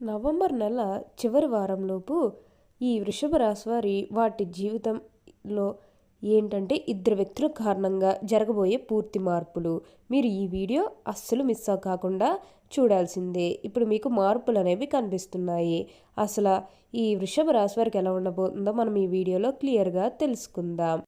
November నెల చివరి వారంలోపు ఈ వృషభ రాశి వారి వాటి జీవితంలో ఏంటంటే ఇద్దరు వ్యక్తుల కారణంగా జరగబోయే పూర్తి మార్పులు. మీరు ఈ వీడియో అస్సలు మిస్ కాకుండా చూడాల్సిందే. ఇప్పుడు మీకు మార్పులు అనేవి కనిపిస్తున్నాయి. అసలు ఈ వృషభ రాశి వారికి ఎలా ఉండబోతుందో మనం ఈ వీడియోలో క్లియర్గా తెలుసుకుందాం.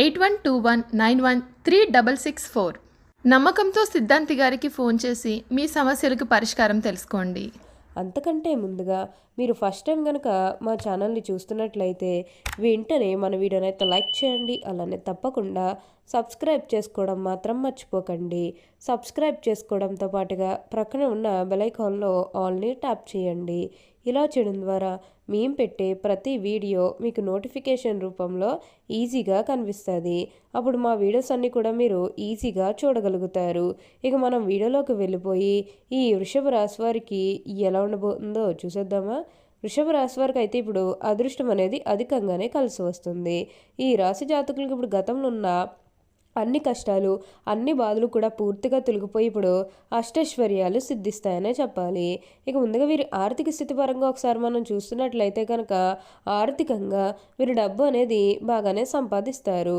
eight one two one nine one three double six four. నమ్మకంతో సిద్ధాంతి గారికి ఫోన్ చేసి మీ సమస్యలకు పరిష్కారం తెలుసుకోండి. అంతకంటే ముందుగా మీరు ఫస్ట్ టైం కనుక మా ఛానల్ని చూస్తున్నట్లయితే వెంటనే మన వీడియోని అయితే లైక్ చేయండి అలానే తప్పకుండా సబ్స్క్రైబ్ చేసుకోవడం మాత్రం మర్చిపోకండి. సబ్స్క్రైబ్ చేసుకోవడంతో పాటుగా ప్రక్కన ఉన్న బెలైకాన్లో ఆల్ని ట్యాప్ చేయండి. ఇలా చేయడం ద్వారా మేము పెట్టే ప్రతి వీడియో మీకు నోటిఫికేషన్ రూపంలో ఈజీగా కనిపిస్తుంది. అప్పుడు మా వీడియోస్ అన్నీ కూడా మీరు ఈజీగా చూడగలుగుతారు. ఇక మనం వీడియోలోకి వెళ్ళిపోయి ఈ వృషభ రాశి వారికి ఎలా ఉండబోతుందో చూసేద్దామా? వృషభ రాశి వారికి అయితే ఇప్పుడు అదృష్టం అనేది అధికంగానే కలిసి వస్తుంది. ఈ రాశి జాతకులకు ఇప్పుడు గతంలో ఉన్న అన్ని కష్టాలు అన్ని బాధలు కూడా పూర్తిగా తొలగిపోయి ఇప్పుడు అష్టైశ్వర్యాలు సిద్ధిస్తాయనే చెప్పాలి. ఇక ముందుగా వీరి ఆర్థిక స్థితి పరంగా ఒకసారి మనం చూస్తున్నట్లయితే కనుక ఆర్థికంగా వీరి డబ్బు అనేది బాగానే సంపాదిస్తారు.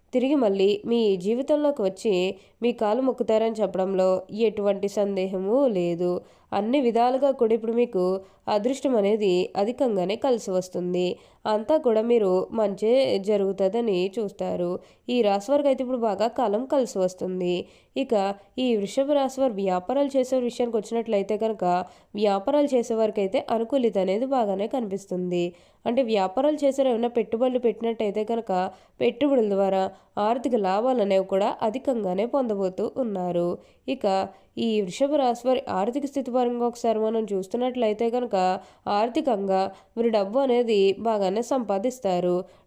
తిరిగి మళ్ళీ మీ జీవితంలోకి వచ్చి మీ కాలు మొక్కుతారని చెప్పడంలో ఎటువంటి సందేహము లేదు. అన్ని విధాలుగా కూడా ఇప్పుడు మీకు అదృష్టం అనేది అధికంగానే కలిసి వస్తుంది. అంతా కూడా మీరు మంచి జరుగుతుందని చూస్తారు. ఈ రాశి వారికి అయితే ఇప్పుడు బాగా కాలం కలిసి వస్తుంది. ఇక ఈ వృషభ రాశి వారు వ్యాపారాలు చేసే విషయానికి వచ్చినట్లయితే కనుక వ్యాపారాలు చేసేవారికి అయితే అనుకూలిత అనేది బాగానే కనిపిస్తుంది. అంటే వ్యాపారాలు చేసే ఏమైనా పెట్టుబడులు పెట్టినట్టయితే కనుక పెట్టుబడుల ద్వారా ఆర్థిక లాభాలు అనేవి కూడా అధికంగానే పొందబోతూ ఉన్నారు. ఇక ఈ వృషభ రాశి వారి ఆర్థిక స్థితి పరంగా ఒకసారి మనం చూస్తున్నట్లయితే కనుక ఆర్థికంగా మీరు డబ్బు అనేది బాగానే సంపాదిస్తారు.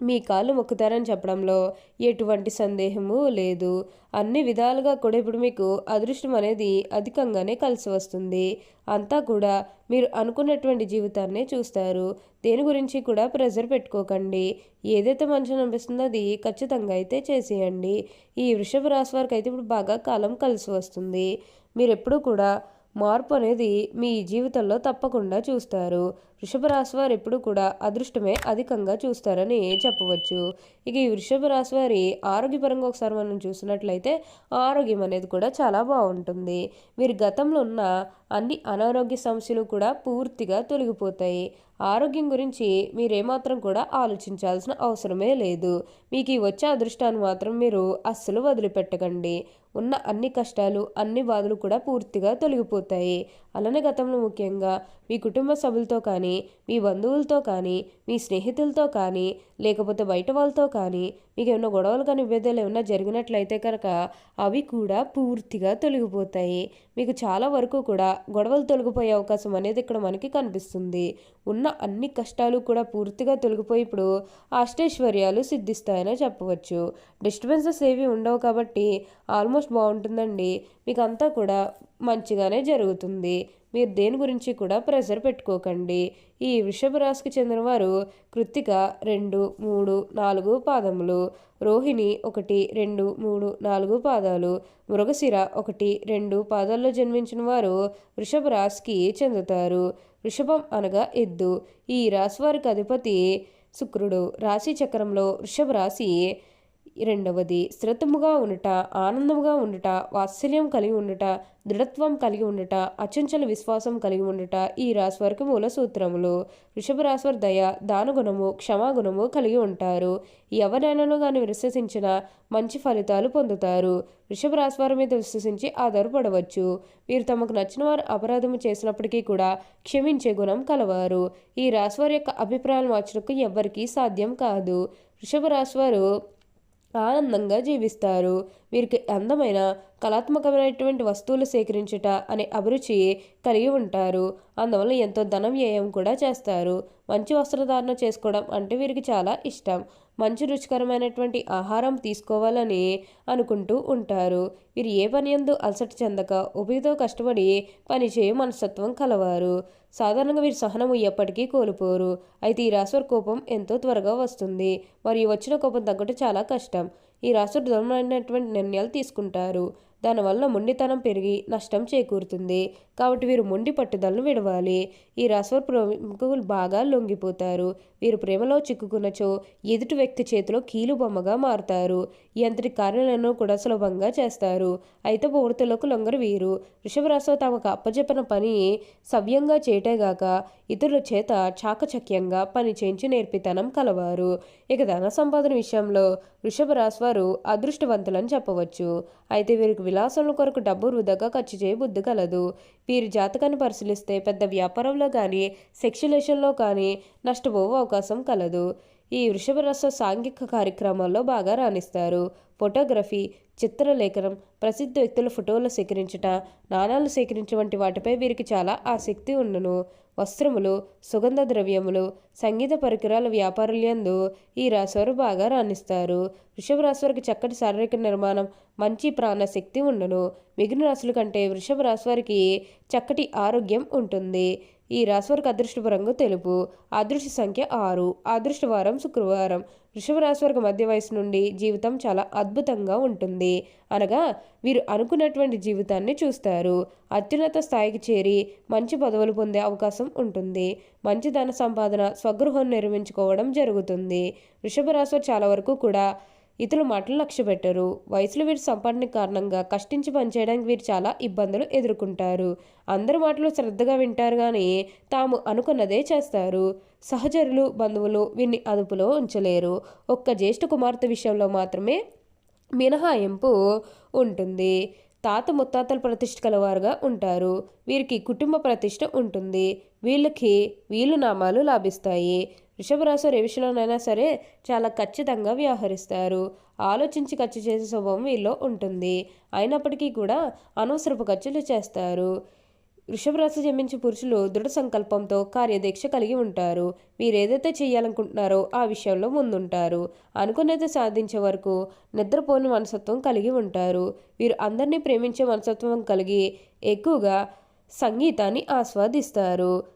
మీ కాళ్ళు మొక్కుతారని చెప్పడంలో ఎటువంటి సందేహము లేదు. అన్ని విధాలుగా కూడా ఇప్పుడు మీకు అదృష్టం అనేది అధికంగానే కలిసి వస్తుంది. అంతా కూడా మీరు అనుకున్నటువంటి జీవితాన్నే చూస్తారు. దేని గురించి కూడా ప్రెజర్ పెట్టుకోకండి. ఏదైతే మంచిగా అనిపిస్తుందో అది ఖచ్చితంగా అయితే చేసేయండి. ఈ వృషభ రాశి వారికి అయితే ఇప్పుడు బాగా కాలం కలిసి వస్తుంది. మీరు ఎప్పుడూ కూడా మార్పు అనేది మీ జీవితంలో తప్పకుండా చూస్తారు. వృషభ రాశి వారు ఎప్పుడు కూడా అదృష్టమే అధికంగా చూస్తారని చెప్పవచ్చు. ఇక ఈ వృషభ రాశి వారి ఆరోగ్యపరంగా ఒకసారి మనం చూసినట్లయితే ఆరోగ్యం అనేది కూడా చాలా బాగుంటుంది. మీరు గతంలో ఉన్న అన్ని అనారోగ్య సమస్యలు కూడా పూర్తిగా తొలగిపోతాయి. ఆరోగ్యం గురించి మీరేమాత్రం కూడా ఆలోచించాల్సిన అవసరమే లేదు. మీకు ఈ వచ్చే అదృష్టాన్ని మాత్రం మీరు అస్సలు వదిలిపెట్టకండి. ఉన్న అన్ని కష్టాలు అన్ని బాధలు కూడా పూర్తిగా తొలగిపోతాయి. అలానే గతంలో ముఖ్యంగా మీ కుటుంబ సభ్యులతో కానీ మీ బంధువులతో కానీ మీ స్నేహితులతో కానీ లేకపోతే బయట వాళ్ళతో కానీ మీకు ఏమైనా గొడవలు కానీ విభేదాలు ఏమైనా జరిగినట్లయితే కనుక అవి కూడా పూర్తిగా తొలగిపోతాయి. మీకు చాలా వరకు కూడా గొడవలు తొలగిపోయే అవకాశం అనేది ఇక్కడ మనకి కనిపిస్తుంది. ఉన్న అన్ని కష్టాలు కూడా పూర్తిగా తొలగిపోయి ఇప్పుడు అష్టైశ్వర్యాలు సిద్ధిస్తాయని చెప్పవచ్చు. డిస్టర్బెన్సెస్ ఏవి ఉండవు కాబట్టి ఆల్మోస్ట్ బాగుంటుందండి. మీకు అంతా కూడా మంచిగానే జరుగుతుంది. మీరు దేని గురించి కూడా ప్రెషర్ పెట్టుకోకండి. ఈ వృషభ రాశికి చెందిన వారు కృత్తిక రెండు మూడు నాలుగు పాదములు రోహిణి ఒకటి రెండు మూడు నాలుగు పాదాలు మృగశిర ఒకటి రెండు పాదాల్లో జన్మించిన వారు వృషభ రాశికి చెందుతారు. వృషభం అనగా ఎద్దు. ఈ రాశి వారికి అధిపతి శుక్రుడు. రాశి చక్రంలో వృషభ రాశి రెండవది స్థిరత్వముగా ఉండుట ఆనందముగా ఉండుట వాత్సల్యం కలిగి ఉండుట దృఢత్వం కలిగి ఉండుట అచంచల విశ్వాసం కలిగి ఉండుట ఈ రాశి వారికి మూల సూత్రములు. వృషభ రాశివారి దయ దానగుణము క్షమాగుణము కలిగి ఉంటారు. ఎవరైనాను కానీ విశ్వసించిన మంచి ఫలితాలు పొందుతారు. వృషభ రాశి వారి మీద విశ్వసించి ఆధారపడవచ్చు. వీరు తమకు నచ్చిన వారు అపరాధము చేసినప్పటికీ కూడా క్షమించే గుణం కలవారు. ఈ రాశివారి యొక్క అభిప్రాయాలు మార్చడానికి ఎవ్వరికీ సాధ్యం కాదు. వృషభ రాశివారు ఆనందంగా జీవిస్తారు. వీరికి అందమైన కళాత్మకమైనటువంటి వస్తువులు సేకరించుట అనే అభిరుచి కలిగి ఉంటారు. అందువల్ల ఎంతో ధనం వ్యయం కూడా చేస్తారు. మంచి వస్త్రధారణ చేసుకోవడం అంటే వీరికి చాలా ఇష్టం. మంచి రుచికరమైనటువంటి ఆహారం తీసుకోవాలని అనుకుంటూ ఉంటారు. వీరు ఏ పని ఎందు అలసట చెందక ఉభయతో కష్టపడి పనిచేయ మనస్తత్వం కలవారు. సాధారణంగా వీరు సహనము ఎప్పటికీ కోల్పోరు. అయితే ఈ రాశివారి కోపం ఎంతో త్వరగా వస్తుంది. మరియు వచ్చిన కోపం తగ్గట్టు చాలా కష్టం. ఈ రాశుడు దృఢమైనటువంటి నిర్ణయాలు తీసుకుంటారు. దానివల్ల మొండితనం పెరిగి నష్టం చేకూరుతుంది. కాబట్టి వీరు మొండి పట్టుదలను విడవాలి. ఈ రాశివారి ప్రముఖులు బాగా లొంగిపోతారు. వీరు ప్రేమలో చిక్కుకున్నచో ఎదుటి వ్యక్తి చేతిలో కీలు బొమ్మగా మారుతారు. ఎంతటి కార్యాలను కూడా సులభంగా చేస్తారు. అయితే పొగడతలకు లొంగరు వీరు. వృషభ రాశిలో తమకు అప్పజెప్పిన పని సవ్యంగా చేయటేగాక ఇతరుల చేత చాకచక్యంగా పని చేయించి నేర్పితనం కలవారు. ఇక ధన సంపాదన విషయంలో వృషభ రాశి వారు అదృష్టవంతులని చెప్పవచ్చు. అయితే వీరికి విలాసముల కొరకు డబ్బు వృధాగా ఖర్చు చేయ బుద్ధి కలదు. వీరి జాతకాన్ని పరిశీలిస్తే పెద్ద వ్యాపారంలో కానీ సెక్యులేషన్లో కానీ నష్టపోవే అవకాశం కలదు. ఈ వృషభరస సాంఘిక కార్యక్రమాల్లో బాగా రాణిస్తారు. ఫోటోగ్రఫీ చిత్రలేఖనం ప్రసిద్ధ వ్యక్తుల ఫోటోలు సేకరించుట నాణాలు సేకరించడం వంటి వాటిపై వీరికి చాలా ఆసక్తి ఉండును. వస్త్రములు సుగంధ ద్రవ్యములు సంగీత పరికరాల వ్యాపారులందు ఈ రాశివారు బాగా రాణిస్తారు. వృషభ రాశివారికి చక్కటి శారీరక నిర్మాణం మంచి ప్రాణశక్తి ఉండును. మిగిలిన రాశుల కంటే వృషభ రాశివారికి చక్కటి ఆరోగ్యం ఉంటుంది. ఈ రాశివారికి అదృష్టపు రంగు తెలుపు. అదృష్ట సంఖ్య ఆరు. అదృష్టవారం శుక్రవారం. వృషభ రాశివారికి మధ్య వయసు నుండి జీవితం చాలా అద్భుతంగా ఉంటుంది. అనగా వీరు అనుకున్నటువంటి జీవితాన్ని చూస్తారు. అత్యున్నత స్థాయికి చేరి మంచి పదవులు పొందే అవకాశం ఉంటుంది. మంచి ధన సంపాదన స్వగృహం నిర్మించుకోవడం జరుగుతుంది. వృషభ రాశి చాలా వరకు కూడా ఇతరుల మాటలు లక్ష్య పెట్టరు. వయసులో వీరి సంపాదన కారణంగా కష్టించి పనిచేయడానికి వీరు చాలా ఇబ్బందులు ఎదుర్కొంటారు. అందరి మాటలు శ్రద్ధగా వింటారు కానీ తాము అనుకున్నదే చేస్తారు. సహచరులు బంధువులు వీరిని అదుపులో ఉంచలేరు. ఒక్క జ్యేష్ఠ కుమార్తె విషయంలో మాత్రమే మినహాయింపు ఉంటుంది. తాత ముత్తాతల ప్రతిష్ట కలవారుగా ఉంటారు. వీరికి కుటుంబ ప్రతిష్ట ఉంటుంది. వీళ్ళకి వీళ్ళు నామాలు లాభిస్తాయి. వృషభరాశి ఏ విషయంలోనైనా సరే చాలా ఖచ్చితంగా వ్యవహరిస్తారు. ఆలోచించి ఖర్చు చేసే స్వభావం వీళ్ళలో ఉంటుంది. అయినప్పటికీ కూడా అనవసరపు ఖర్చులు చేస్తారు. వృషభరాశి జన్మించే పురుషులు దృఢ సంకల్పంతో కార్యదీక్ష కలిగి ఉంటారు. వీరు ఏదైతే చేయాలనుకుంటున్నారో ఆ విషయంలో ముందుంటారు. అనుకున్నది సాధించే వరకు నిద్రపోని మనసత్వం కలిగి ఉంటారు. వీరు అందరినీ ప్రేమించే మనసత్వం కలిగి ఎక్కువగా సంగీతాన్ని ఆస్వాదిస్తారు.